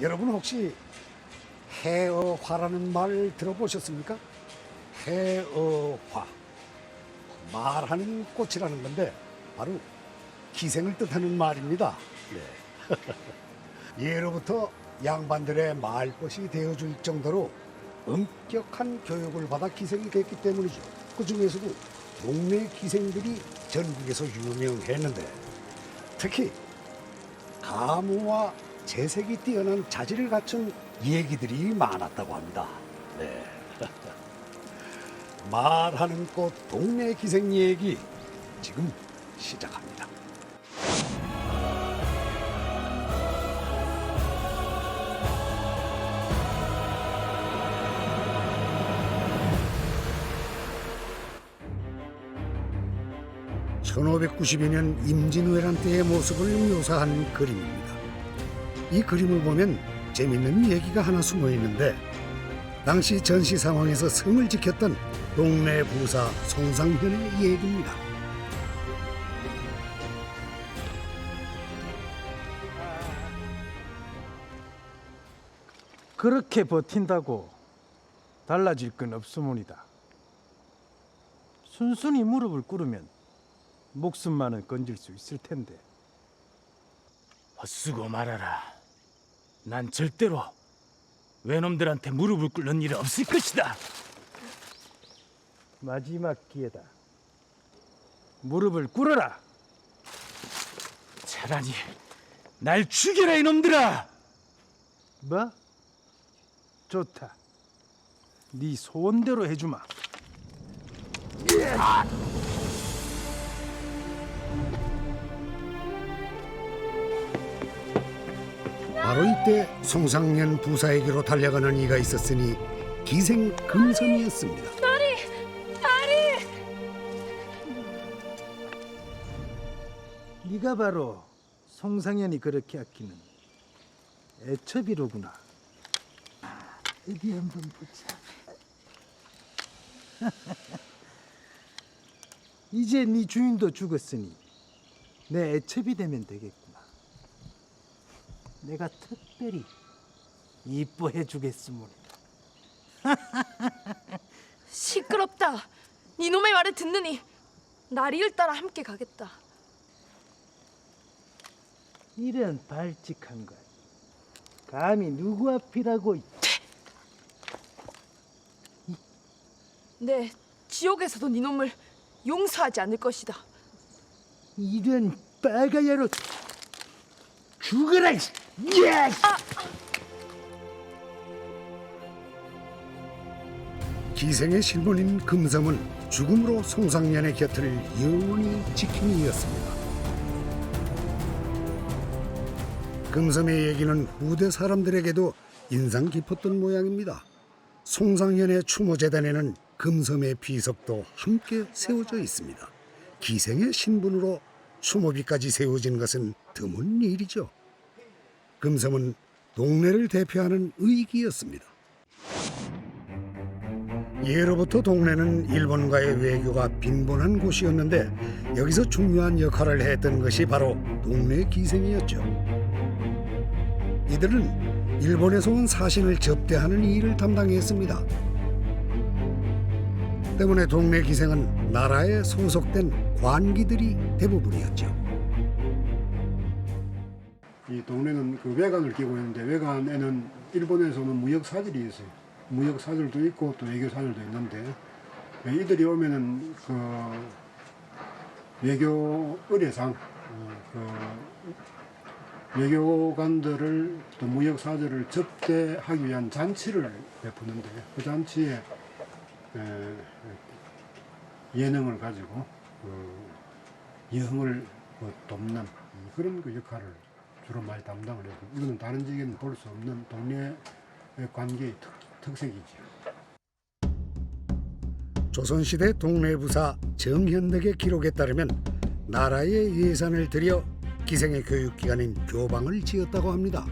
여러분 혹시 해어화라는 말 들어보셨습니까? 해어화. 말하는 꽃이라는 건데 바로 기생을 뜻하는 말입니다. 네. 예로부터 양반들의 말벗이 되어줄 정도로 엄격한 교육을 받아 기생이 됐기 때문이죠. 그 중에서도 동네 기생들이 전국에서 유명했는데 특히 가무와 재색이 뛰어난 자질을 갖춘 얘기들이 많았다고 합니다. 네. 말하는 꽃 동네 기생 얘기 지금 시작합니다. (1592년) 임진왜란 때의 모습을 묘사한 그림입니다. 이 그림을 보면 재밌는 얘기가 하나 숨어 있는데 당시 전시 상황에서 성을 지켰던 동네 부사 송상현의 얘기입니다. 그렇게 버틴다고 달라질 건 없으모니다. 순순히 무릎을 꿇으면 목숨만은 건질 수 있을 텐데. 헛수고 말아라. 난 절대로 외놈들한테 무릎을 꿇는 일은 없을 것이다. 마지막 기회다. 무릎을 꿇어라. 차라리 날 죽여라 이놈들아. 뭐? 좋다. 네 소원대로 해주마. 바로 이때 송상현 부사에게로 달려가는 이가 있었으니 기생 금선이었습니다. 네가 바로 송상현이 그렇게 아끼는 애첩이로구나. 어디 한번 보자. 이제 네 주인도 죽었으니 내 애첩이 되면 되겠구나. 내가 특별히 이뻐해 주겠으므로. 시끄럽다. 이놈의 말을 듣느니 나리를 따라 함께 가겠다. 이런 발칙한 걸 감히 누구 앞이라고 이- 네, 지옥에서도 이놈을 용서하지 않을 것이다. 이런 빨가야로 죽어라! 이- 야! 기생의 신분인 금섬은 죽음으로 송상현의 곁을 영원히 지킨 이였습니다. 금섬의 얘기는 후대 사람들에게도 인상 깊었던 모양입니다. 송상현의 추모재단에는 금섬의 비석도 함께 세워져 있습니다. 기생의 신분으로 추모비까지 세워진 것은 드문 일이죠. 금섬은 동네를 대표하는 의기였습니다. 예로부터 동네는 일본과의 외교가 빈번한 곳이었는데 여기서 중요한 역할을 했던 것이 바로 동네 기생이었죠. 이들은 일본에서 온 사신을 접대하는 일을 담당했습니다. 때문에 동네 기생은 나라에 소속된 관기들이 대부분이었죠. 이 동네는 그 외관을 끼고 있는데 외관에는 일본에서 오는 무역 사절이 있어요. 무역 사절도 있고 또 외교 사절도 있는데 이들이 오면은 그 외교 의례상 어, 그 외교관들을 또 무역 사절을 접대하기 위한 잔치를 베푸는데 그 잔치에 에, 예능을 가지고 그 여흥을 뭐 돕는 그런 그 역할을 주로 많이 담당을 해요. 이거는 다른 지역에는 볼 수 없는 동네 관계의 특, 특색이죠. 조선시대 동네부사 정현덕의 기록에 따르면 나라의 예산을 들여 기생의 교육기관인 교방을 지었다고 합니다.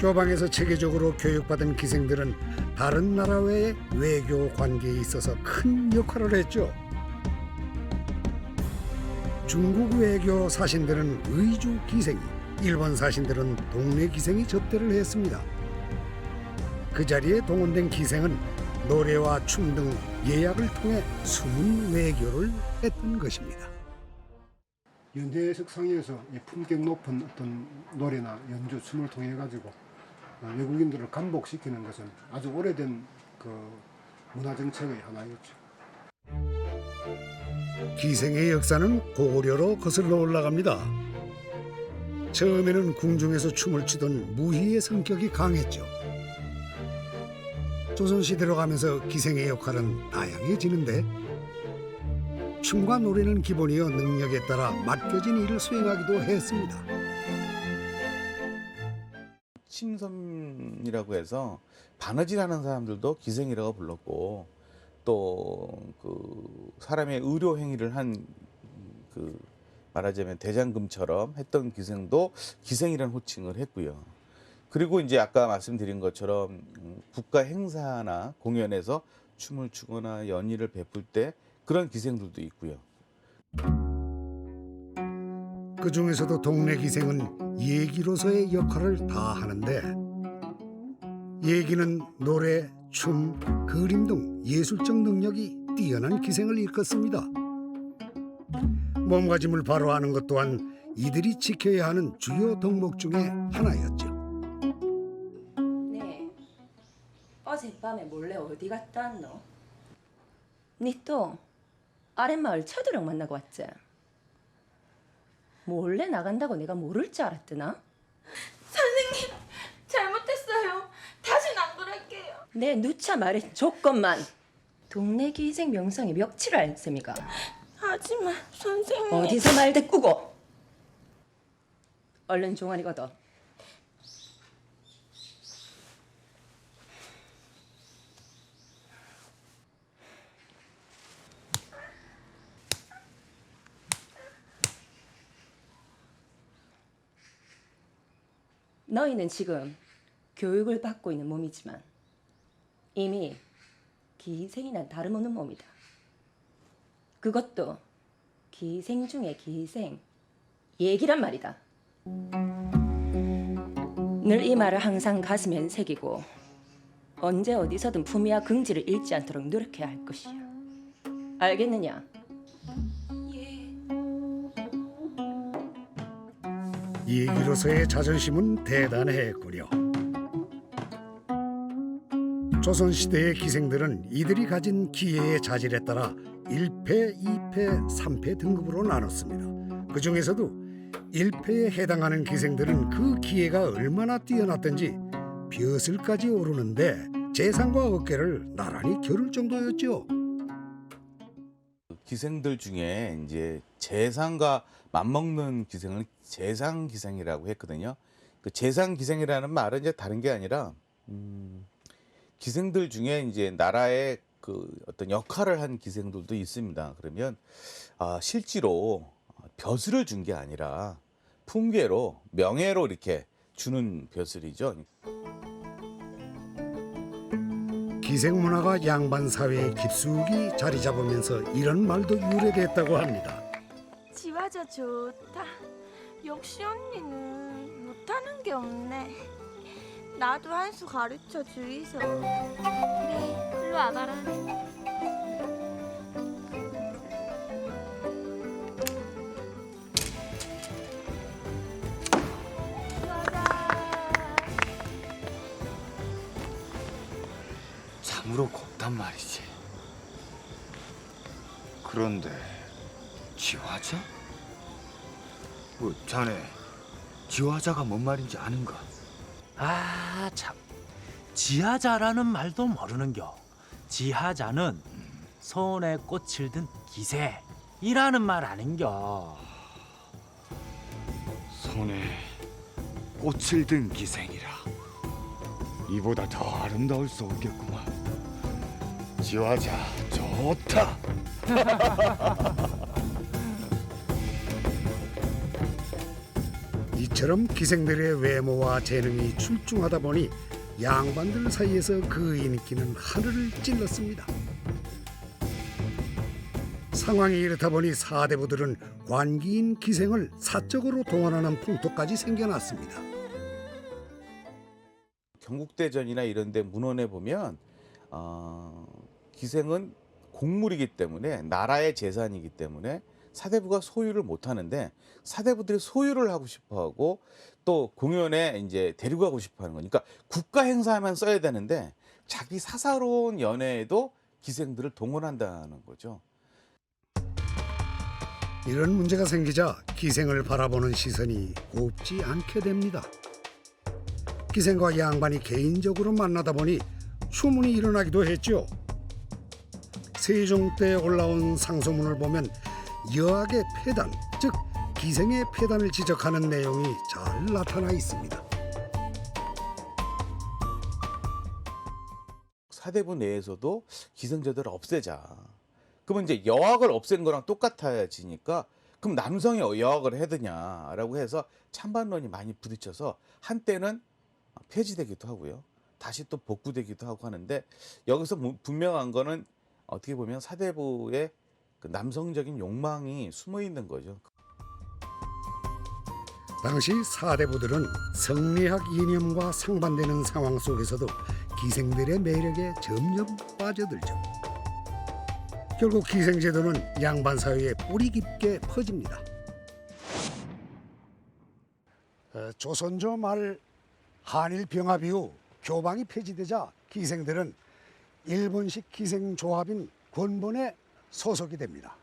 교방에서 체계적으로 교육받은 기생들은 다른 나라와의 외교 관계에 있어서 큰 역할을 했죠. 중국 외교 사신들은 의주 기생이 일본 사신들은 동네 기생이 접대를 했습니다. 그 자리에 동원된 기생은 노래와 춤 등 예약을 통해 숨은 외교를 했던 것입니다. 연대석 상에서 품격 높은 어떤 노래나 연주, 춤을 통해 가지고 어, 외국인들을 감복시키는 것은 아주 오래된 그 문화 정책의 하나였죠. 기생의 역사는 고려로 거슬러 올라갑니다. 처음에는 궁중에서 춤을 추던 무희의 성격이 강했죠. 조선시대로 가면서 기생의 역할은 다양해지는데 춤과 노래는 기본이어 능력에 따라 맡겨진 일을 수행하기도 했습니다. 침섬이라고 해서 바느질하는 사람들도 기생이라고 불렀고 또그 사람의 의료 행위를 한 그 말하자면 대장금처럼 했던 기생도 기생이라는 호칭을 했고요. 그리고 이제 아까 말씀드린 것처럼 음, 국가 행사나 공연에서 춤을 추거나 연희를 베풀 때 그런 기생들도 있고요. 그 중에서도 동네 기생은 예기로서의 역할을 다 하는데 예기는 노래, 춤, 그림 등 예술적 능력이 뛰어난 기생을 일컫습니다. 몸가짐을 바로 하는 것 또한 이들이 지켜야 하는 주요 덕목 중에 하나였죠. 네. 어젯밤에 몰래 어디 갔다 왔노? 니또 아랫마을 처두령 만나고 왔지? 몰래 나간다고 내가 모를 줄 알았드나? 선생님 잘못했어요. 안. 내 누차 말의 조건만. 동네 기생 명성이 멱치를 알셈이가. 하지만 선생님. 어디서 말 대 꾸고? 얼른 종아리 걷어. 너희는 지금 교육을 받고 있는 몸이지만 이미 기생이나 다름없는 몸이다. 그것도 기생 중에 기생 얘기란 말이다. 늘 이 말을 항상 가슴에 새기고 언제 어디서든 품위와 긍지를 잃지 않도록 노력해야 할 것이야. 알겠느냐? 예기로서의 자존심은 대단했군요. 조선시대의 기생들은 이들이 가진 기회의 자질에 따라 1패, 2패, 3패 등급으로 나눴습니다. 그 중에서도 1패에 해당하는 기생들은 그 기회가 얼마나 뛰어났던지 벼슬까지 오르는데 재상과 어깨를 나란히 겨룰 정도였죠. 기생들 중에 이제 재상과 맞먹는 기생을 재상 기생이라고 했거든요. 그 재상 기생이라는 말은 이제 다른 게 아니라 음, 기생들 중에 이제 나라의 그 어떤 역할을 한 기생들도 있습니다. 그러면 아, 실제로 벼슬을 준 게 아니라 풍계로 명예로 이렇게 주는 벼슬이죠. 기생 문화가 양반 사회에 깊숙이 자리 잡으면서 이런 말도 유래됐다고 합니다. 지화자 좋다. 역시 언니는 못하는 게 없네. 나도 한 수 가르쳐 주이소. 그래, 일로 와봐라. 참으로 곱단 말이지. 그런데 지화자? 뭐 자네 지화자가 뭔 말인지 아는가? 아, 참. 지하자라는 말도 모르는겨. 지하자는 손에 꽃을 든 기세이라는 말 아닌겨. 손에 꽃을 든 기생이라. 이보다 더 아름다울 수 없겠구만. 지화자 좋다. 이처럼 기생들의 외모와 재능이 출중하다 보니 양반들 사이에서 그 인기는 하늘을 찔렀습니다. 상황이 이렇다 보니 사대부들은 관기인 기생을 사적으로 동원하는 풍토까지 생겨났습니다. 경국대전이나 이런 데 문헌에 보면 어, 기생은 곡물이기 때문에 나라의 재산이기 때문에 사대부가 소유를 못 하는데 사대부들이 소유를 하고 싶어 하고 또 공연에 이제 데리고 가고 싶어 하는 거니까 국가 행사만 써야 되는데 자기 사사로운 연애에도 기생들을 동원한다는 거죠. 이런 문제가 생기자 기생을 바라보는 시선이 곱지 않게 됩니다. 기생과 양반이 개인적으로 만나다 보니 소문이 일어나기도 했죠. 세종 때 올라온 상소문을 보면 여학의 폐단, 즉 기생의 폐단을 지적하는 내용이 잘 나타나 있습니다. 사대부 내에서도 기생제도를 없애자. 그러면 이제 여학을 없앤 거랑 똑같아지니까 그럼 남성이 여학을 해드냐라고 해서 찬반론이 많이 부딪혀서 한때는 폐지되기도 하고요. 다시 또 복구되기도 하고 하는데 여기서 무- 분명한 거는 어떻게 보면 사대부의 그 남성적인 욕망이 숨어 있는 거죠. 당시 사대부들은 성리학 이념과 상반되는 상황 속에서도 기생들의 매력에 점점 빠져들죠. 결국 기생제도는 양반 사회에 뿌리 깊게 퍼집니다. 어, 조선조 말 한일 병합 이후 교방이 폐지되자 기생들은 일본식 기생 조합인 권본에 소속이 됩니다.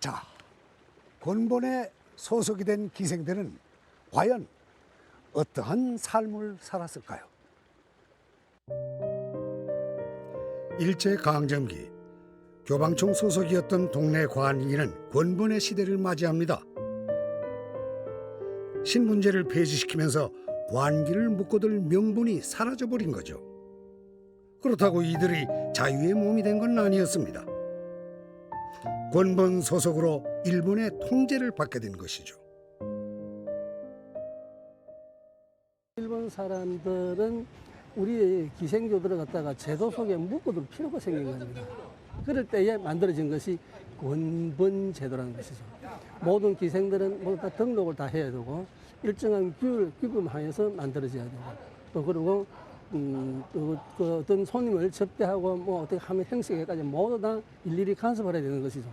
자, 권본에 소속이 된 기생들은 과연 어떠한 삶을 살았을까요? 일제 강점기 교방청 소속이었던 동네 관이는 권본의 시대를 맞이합니다. 신분제를 폐지시키면서 관기를 묶어둘 명분이 사라져버린 거죠. 그렇다고 이들이 자유의 몸이 된 건 아니었습니다. 권본 소속으로 일본의 통제를 받게 된 것이죠. 일본 사람들은 우리 기생조들을 갖다가 제도 속에 묶어둘 필요가 생긴 겁니다. 그럴 때에 만들어진 것이 권본 제도라는 것이죠. 모든 기생들은 모두 다 등록을 다 해야 되고 일정한 규율, 규범 하에서 만들어져야 되고 또 그리고 음, 또, 그 어떤 손님을 접대하고 뭐 어떻게 하면 행색에까지 모두 다 일일이 간섭을 해야 되는 것이죠.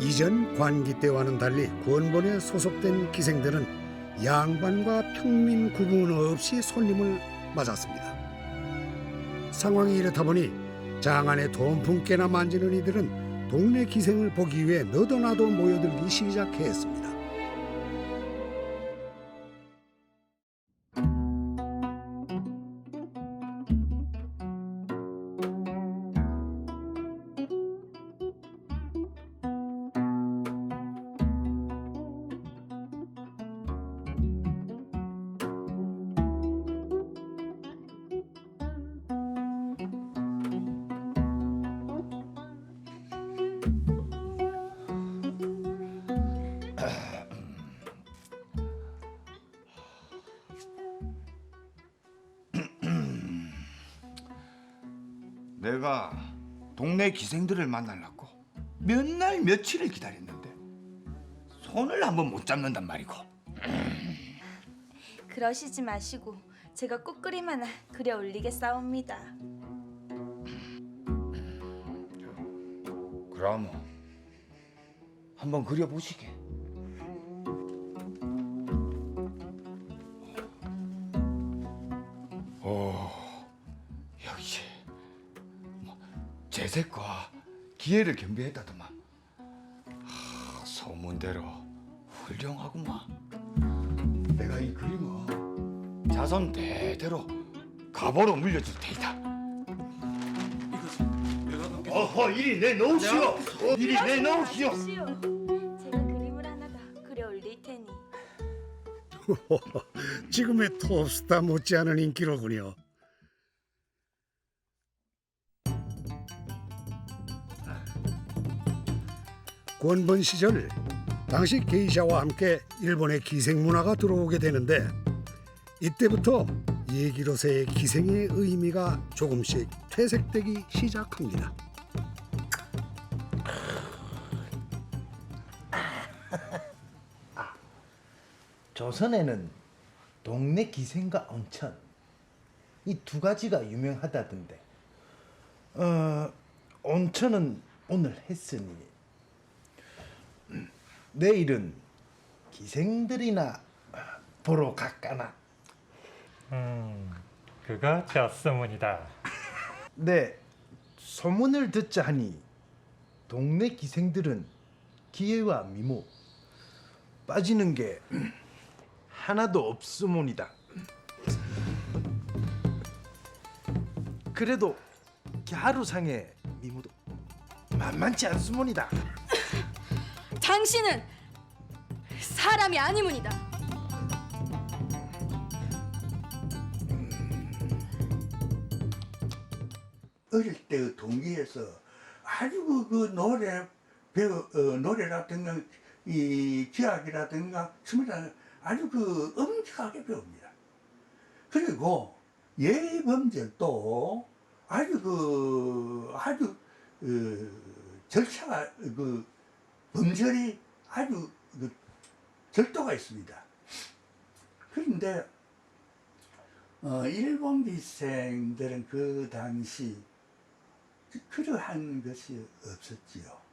이전 관기 때와는 달리 권본에 소속된 기생들은 양반과 평민 구분 없이 손님을 맞았습니다. 상황이 이렇다 보니 장안의 돈풍깨나 만지는 이들은 동네 기생을 보기 위해 너도나도 모여들기 시작했습니다. 내가 동네 기생들을 만나려고 몇 날 며칠을 기다렸는데 손을 한번 못 잡는단 말이고 그러시지 마시고 제가 꼭 그림 하나 그려 올리겠사옵니다. 그럼 한번 그려보시게 재색과 기회를 겸비했다더만 하, 소문대로 훌륭하구만 내가 이 그림은 자손 대대로 가보로 물려줄 테이다 어허 이리 내놓으시오 이리 내놓으시오 시오. 제가 그림을 하나 더 그려 올릴 테니. 지금의 톱스타 못지않은 인기로군요. 권번 시절 당시 게이샤와 함께 일본의 기생 문화가 들어오게 되는데 이때부터 예기로서의 기생의 의미가 조금씩 퇴색되기 시작합니다. 조선에는 동네 기생과 온천 이 두 가지가 유명하다던데 어, 온천은 오늘 했으니 내일은 기생들이나 보러 갈까나. 음, 그거 좋습니다. 네, 소문을 듣자 하니 동네 기생들은 기회와 미모 빠지는 게 하나도 없으모니다. 그래도 하루상의 미모도 만만치 않습니다. 당신은 사람이 아니문이다. 어릴 때 동기에서 아주 그, 그 노래 배우 어, 노래라든가 이 기악이라든가 춤이라 아주 그 엄격하게 배웁니다. 그리고 예의범절도 아주 그 아주 어, 절차가 그 범절이 아주 그 절도가 있습니다. 그런데 어, 일본 기생들은 그 당시 그- 그러한 것이 없었지요.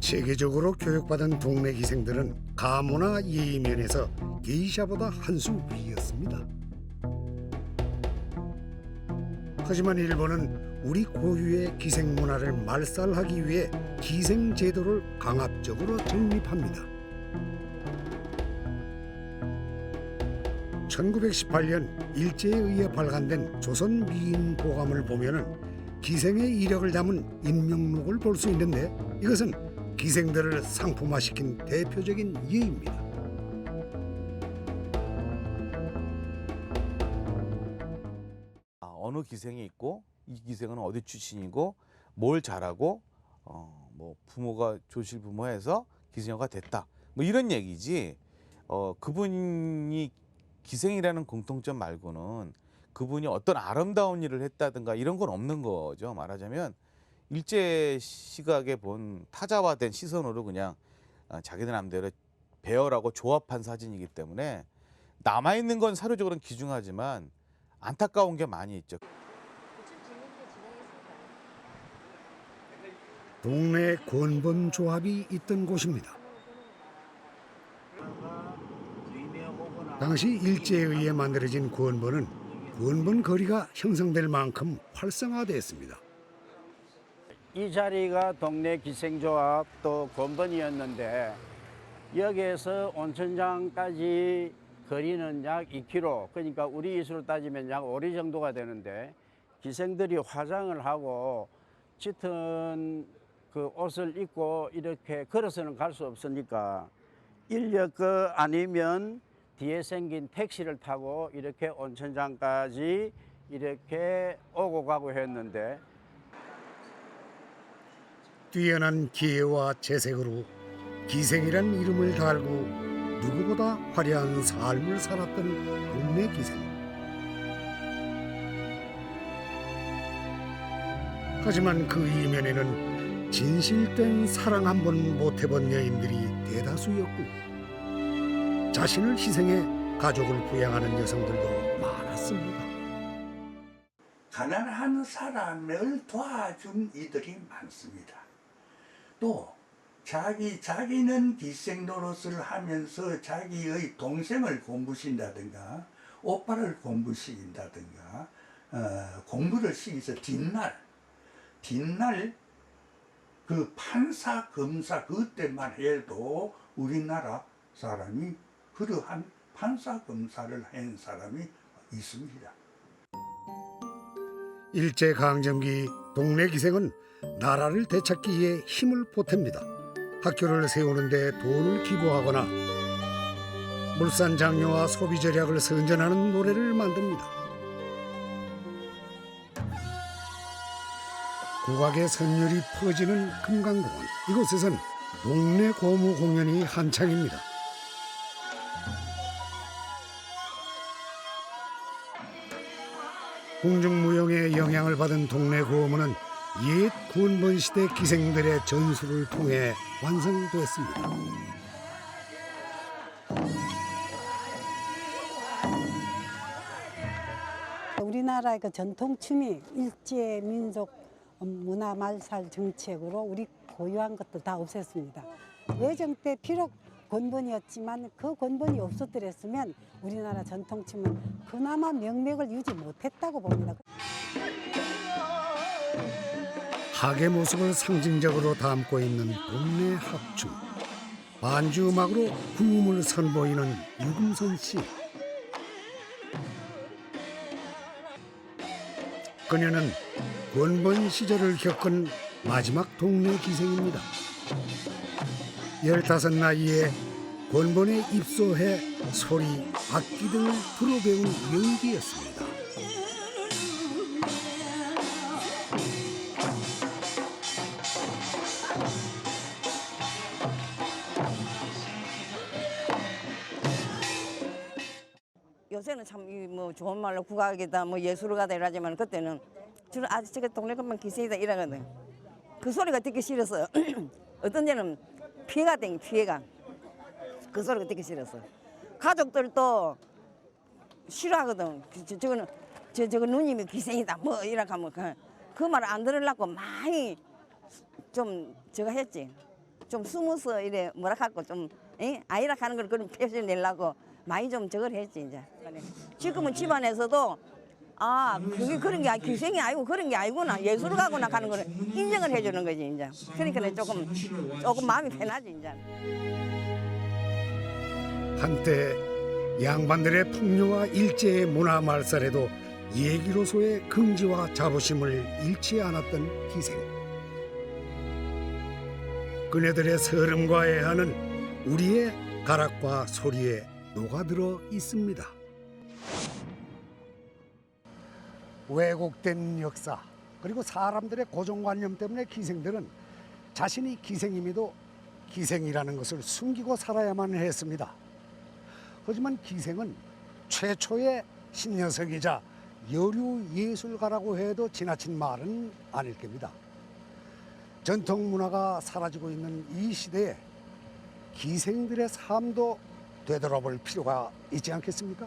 체계적으로 교육받은 동네 기생들은 가문화 예의 면에서 게이샤보다 한 수 위였습니다. 하지만 일본은 우리 고유의 기생 문화를 말살하기 위해 기생 제도를 강압적으로 정립합니다. 1918년 일제에 의해 발간된 조선 미인 보감을 보면은 기생의 이력을 담은 인명록을 볼 수 있는데 이것은 기생들을 상품화시킨 대표적인 예입니다. 아, 어느 기생이 있고 이 기생은 어디 출신이고 뭘 잘하고 어, 뭐 부모가 조실 부모해서 기생녀가 됐다. 뭐 이런 얘기지. 어, 그분이 기생이라는 공통점 말고는 그분이 어떤 아름다운 일을 했다든가 이런 건 없는 거죠. 말하자면 일제 시각에 본 타자화된 시선으로 그냥 어, 자기들 마음대로 배열하고 조합한 사진이기 때문에 남아 있는 건 사료적으로는 귀중하지만 안타까운 게 많이 있죠. 동네 권본 조합이 있던 곳입니다. 당시 일제에 의해 만들어진 권본은 권본 거리가 형성될 만큼 활성화됐습니다. 이 자리가 동네 기생조합 또 건번이었는데 여기에서 온천장까지 거리는 약 2km 그러니까 우리 이수로 따지면 약 5리 정도가 되는데 기생들이 화장을 하고 짙은 그 옷을 입고 이렇게 걸어서는 갈 수 없으니까 인력 그 아니면 뒤에 생긴 택시를 타고 이렇게 온천장까지 이렇게 오고 가고 했는데 뛰어난 기회와 재색으로 기생이란 이름을 달고 누구보다 화려한 삶을 살았던 동네 기생. 하지만 그 이면에는 진실된 사랑 한 번 못 해본 여인들이 대다수였고 자신을 희생해 가족을 부양하는 여성들도 많았습니다. 가난한 사람을 도와준 이들이 많습니다. 또 자기 자기는 기생 노릇을 하면서 자기의 동생을 공부시킨다든가 오빠를 공부시킨다든가 어, 공부를 시켜서 뒷날 뒷날 그 판사 검사 그때만 해도 우리나라 사람이 그러한 판사 검사를 한 사람이 있습니다. 일제 강점기 동네 기생은 나라를 되찾기 위해 힘을 보탭니다. 학교를 세우는데 돈을 기부하거나 물산 장려와 소비 절약을 선전하는 노래를 만듭니다. 국악의 선율이 퍼지는 금강공원 이곳에선 동네 고무 공연이 한창입니다. 궁중무용의 영향을 받은 동네 고음은 옛 군번 시대 기생들의 전술을 통해 완성됐습니다. 우리나라의 그 전통 춤이 일제 민족 문화 말살 정책으로 우리 고유한 것도 다 없앴습니다. 외정 때 비록 권본이었지만 그 권본이 없었더랬으면 우리나라 전통 춤은 그나마 명맥을 유지 못했다고 봅니다. 학의 모습을 상징적으로 담고 있는 동네 합춤. 반주 음악으로 구음을 선보이는 유금선 씨. 그녀는 권본 시절을 겪은 마지막 동네 기생입니다. 열다섯 나이에 권본에 입소해 소리, 악기 등을 들어배운 연기였습니다. 요새는 참 뭐 좋은 말로 국악이다 뭐 예술가다 이러지만 그때는 주로 아저씨가 동네 가면 기생이다 이러거든 그 소리가 듣기 싫었어요 어떤 데는 피해가 땡 피해가 그 소리가 듣기 싫었어 가족들도 싫어하거든 그- 저, 저거는 저, 저거 누님이 기생이다 뭐 이렇게 하면 그, 그 말을 안 들으려고 많이 좀 저거 했지 좀 숨어서 이래 뭐라 갖고 좀 에? 아이라 하는 걸 그런 표시를 내려고 많이 좀 저걸 했지 이제. 지금은 집안에서도 아 그게 그런 게 아니 기생이 아니고 그런 게 아니구나 예술가구나 하는 거를 인정을 해주는 거지 이제 그러니까 조금 조금 마음이 편하지 이제 한때 양반들의 풍요와 일제의 문화 말살에도 얘기로서의 긍지와 자부심을 잃지 않았던 기생. 그네들의 서름과 애하는 우리의 가락과 소리에 녹아들어 있습니다. 왜곡된 역사 그리고 사람들의 고정관념 때문에 기생들은 자신이 기생임에도 기생이라는 것을 숨기고 살아야만 했습니다. 하지만 기생은 최초의 신녀석이자 여류 예술가라고 해도 지나친 말은 아닐 겁니다. 전통 문화가 사라지고 있는 이 시대에 기생들의 삶도 되돌아볼 필요가 있지 않겠습니까?